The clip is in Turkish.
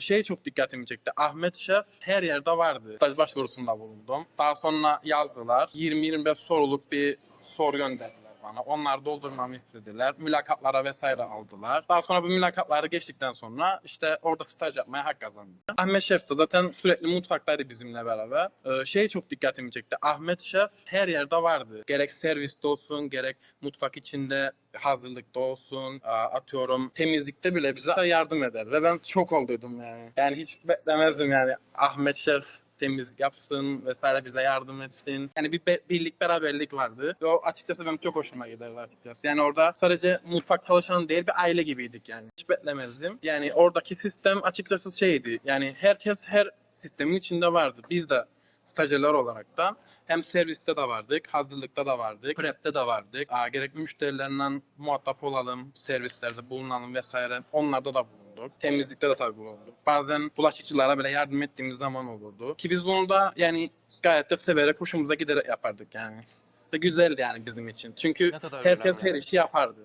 Şey çok dikkatimi çekti. Ahmet Şef her yerde vardı. Staj başvurusunda bulundum. Daha sonra yazdılar. 20-25 soruluk bir soru gönderdiler bana. Onlar doldurmamı istediler. Mülakatlara vesaire aldılar. Daha sonra bu mülakatları geçtikten sonra işte orada staj yapmaya hak kazandım. Ahmet Şef de zaten sürekli mutfaktaydı bizimle beraber. Ee, şey çok dikkatimi çekti. Ahmet Şef her yerde vardı. Gerek serviste olsun, gerek mutfak içinde hazırlıkta olsun, a- atıyorum temizlikte bile bize yardım eder. Ve ben çok olduydum yani. Yani hiç beklemezdim yani Ahmet Şef temizlik yapsın vesaire bize yardım etsin. Yani bir be- birlik beraberlik vardı. Ve o açıkçası benim çok hoşuma giderdi açıkçası. Yani orada sadece mutfak çalışanı değil bir aile gibiydik yani. Hiç beklemezdim. Yani oradaki sistem açıkçası şeydi. Yani herkes her sistemin içinde vardı. Biz de stajyer olarak da hem serviste de vardık, hazırlıkta da vardık, prep'te de vardık. Aa, gerek müşterilerle muhatap olalım, servislerde bulunalım vesaire. Onlarda da bulunduk. Temizlikte de tabii bulunduk. Bazen bulaşıkçılara bile yardım ettiğimiz zaman olurdu. Ki biz bunu da yani gayet de severek, hoşumuza giderek yapardık yani. Ve güzeldi yani bizim için. Çünkü Ne kadar herkes önemli. her işi yapardı.